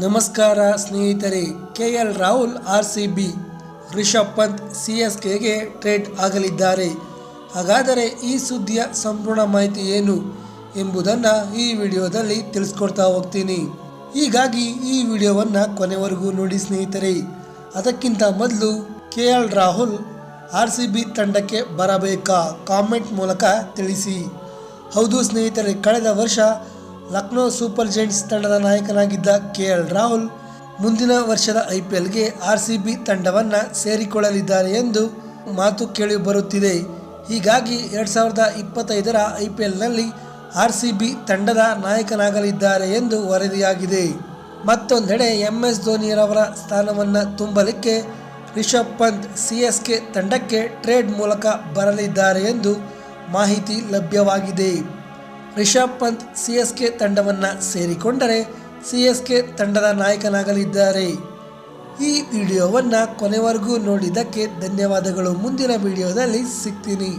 ನಮಸ್ಕಾರ ಸ್ನೇಹಿತರೆ K L Rahul R C B Rishabh Pant, C S ಕೆಗೆ trade ಆಗಲಿದ್ದಾರೆ. ಹಾಗಾದರೆ ಈ ಸುದ್ದಿಯ ಸಂಪೂರ್ಣ ಮಾಹಿತಿ ಏನು ಎಂಬುದನ್ನು ಈ ವಿಡಿಯೋದಲ್ಲಿ ತಿಳಿಸ್ಕೊಡ್ತಾ ಹೋಗ್ತೀನಿ. ಹೀಗಾಗಿ ಈ ವಿಡಿಯೋವನ್ನು ಕೊನೆವರೆಗೂ ನೋಡಿ ಸ್ನೇಹಿತರೆ. ಅದಕ್ಕಿಂತ ಮೊದಲು K L Rahul R C B ತಂಡಕ್ಕೆ ಬರಬೇಕಾ ಕಾಮೆಂಟ್ ಮೂಲಕ ತಿಳಿಸಿ. ಹೌದು ಸ್ನೇಹಿತರೆ, ಕಳೆದ ವರ್ಷ ಲಕ್ನೋ ಸೂಪರ್ ಜೈಂಟ್ಸ್ ತಂಡದ ನಾಯಕನಾಗಿದ್ದ ಕೆ ಎಲ್ ರಾಹುಲ್ ಮುಂದಿನ ವರ್ಷದ ಐ ಪಿ ಎಲ್ಗೆ ಆರ್ ಸಿ ಬಿ ತಂಡವನ್ನು ಸೇರಿಕೊಳ್ಳಲಿದ್ದಾರೆ ಎಂದು ಮಾತು ಕೇಳಿ ಬರುತ್ತಿದೆ. ಹೀಗಾಗಿ ಎರಡು ಸಾವಿರದ ಇಪ್ಪತ್ತೈದರ ಐ ಪಿ ಎಲ್ನಲ್ಲಿ ಆರ್ ಸಿ ಬಿ ತಂಡದ ನಾಯಕನಾಗಲಿದ್ದಾರೆ ಎಂದು ವರದಿಯಾಗಿದೆ. ಮತ್ತೊಂದೆಡೆ ಎಂ ಎಸ್ ಧೋನಿರವರ ಸ್ಥಾನವನ್ನು ತುಂಬಲಿಕ್ಕೆ Rishabh Pant C S K ತಂಡಕ್ಕೆ ಟ್ರೇಡ್ ಮೂಲಕ ಬರಲಿದ್ದಾರೆ ಎಂದು ಮಾಹಿತಿ ಲಭ್ಯವಾಗಿದೆ. Rishabh Pant C S K ತಂಡವನ್ನು ಸೇರಿಕೊಂಡರೆ ಸಿ ಎಸ್ ಕೆ ತಂಡದ ನಾಯಕನಾಗಲಿದ್ದಾರೆ. ಈ ವಿಡಿಯೋವನ್ನು ಕೊನೆವರೆಗೂ ನೋಡಿದ್ದಕ್ಕೆ ಧನ್ಯವಾದಗಳು. ಮುಂದಿನ ವಿಡಿಯೋದಲ್ಲಿ ಸಿಗ್ತೀನಿ.